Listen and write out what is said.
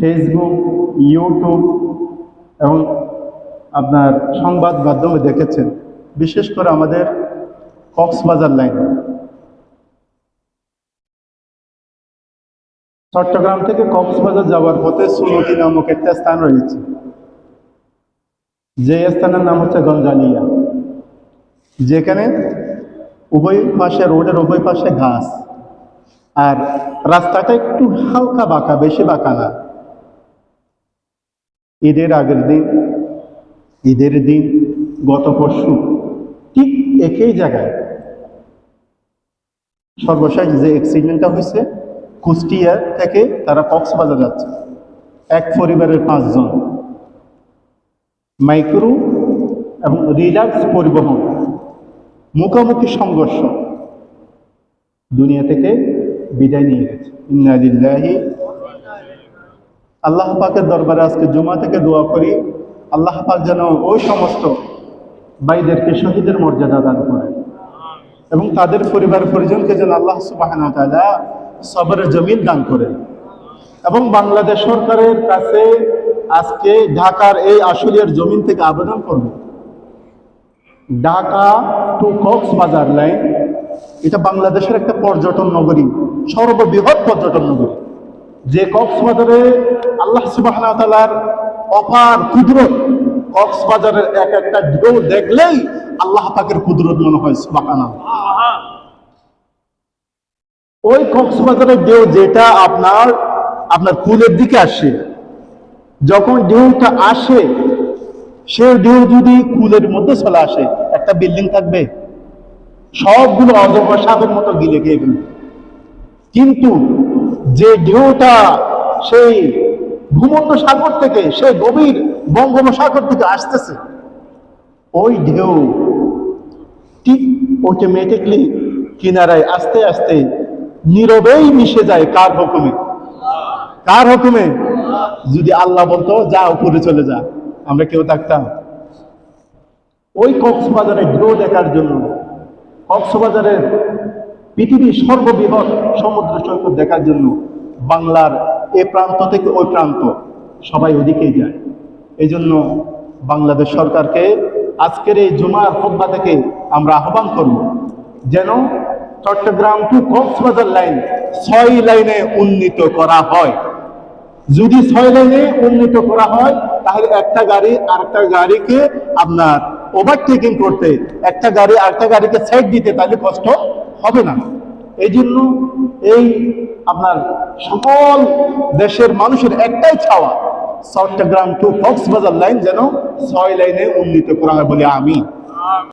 Facebook YouTube এবং আপনার সংবাদ মাধ্যমে দেখেছেন। বিশেষ করে আমাদের কক্সবাজার লাইন। চট্টগ্রাম থেকে কক্সবাজার যাওয়ার পথে সুনতি নামক একটা স্থান রয়েছে। যে স্থানের নাম হচ্ছে গঞ্জালিয়া। যেখানে উভয় পাশে, রোডের উভয় পাশে ঘাস। আর রাস্তাটা একটু হালকা বাঁকা, বেশি বাঁকা না। ঈদের আগের দিন, ঈদের দিন গত পরশু, ঠিক একই জায়গায় সর্বশেষ যে অ্যাক্সিডেন্টটা হয়েছে, কুষ্টিয়া থেকে তারা কক্সবাজার যাচ্ছে। এক পরিবারের পাঁচজন। মাইক্রো এবং রিল্যাক্স পরিবহন, মুখোমুখি সংঘর্ষ দুনিয়া থেকে বিদায় নিয়ে গেছে। ইন্নালিল্লাহি আল্লাহ পাকের দরবারে আজকে জুমা থেকে দোয়া করি। আল্লাহ পাক যেন ওই সমস্ত ভাইদেরকে শহীদের মর্যাদা দান করে এবং তাদের পরিবার পরিজনকে যেন আল্লাহ সুবাহ সবরের জমিন দান করে এবং বাংলাদেশ সরকারের কাছে আজকে ঢাকার এই আশুলিয়ার জমিন থেকে আবেদন করব। ঢাকা টু কক্সবাজার লাইন, এটা বাংলাদেশের একটা পর্যটন নগরী, সর্ববৃহৎ পর্যটন নগরী। যে কক্সবাজারে আল্লাহ সুবাহ অপার কুদরত কক্সবাজারের এক একটা ঢেউ দেখলেই আল্লাহ পাকের কুদরত মনে হয় সুবাহানা ওই কক্সবাজারের ঢেউ যেটা আপনার আপনার কুলের দিকে আসে। যখন ঢেউটা আসে, সেই ঢেউ যদি কুলের মধ্যে চলে আসে, একটা বিল্ডিং থাকবে, সবগুলো অজগর সাপের মতো গিলে ফেলবে। কিন্তু যে ঢেউটা সেই ভূমধ্য সাগর থেকে সেই গভীর বঙ্গোপসাগর থেকে আসতেছে। ওই ঢেউ ঠিক অটোমেটিকলি কিনারায় আস্তে আস্তে নীরবেই মিশে যায় কার হুকুমে? কার হুকুমে? যদি আল্লাহ বলতো, যা, উপরে চলে যা, আমরা কেউ থাকতাম। ওই কক্সবাজারে ঢেউ দেখার জন্য কক্সবাজারের পৃথিবীর সর্ববৃহৎ সমুদ্র সৈকত দেখার জন্য বাংলার এ প্রান্ত থেকে ওই প্রান্ত সবাই ওদিকেই যায়। এই জন্য বাংলাদেশ সরকারকে আজকের এই জুমার খোদ্া থেকে আমরা আহ্বান করব যেন চট্টগ্রাম টু কক্সবাজার লাইন ছয় লাইনে উন্নীত করা হয়। যদি ছয় লাইনে উন্নীত করা হয়, তাহলে একটা গাড়ি আরেকটা গাড়িকে আপনার ওভারটেকিং করতে, একটা গাড়ি আরেকটা গাড়িকে সাইড দিতে তাহলে কষ্ট হবে না। এই জন্য এই আপনার সকল দেশের মানুষের একটাই ছাওয়া চট্টগ্রাম টু কক্সবাজার লাইন যেন ছয় লাইনে উন্নীত করা হয় বলে আমি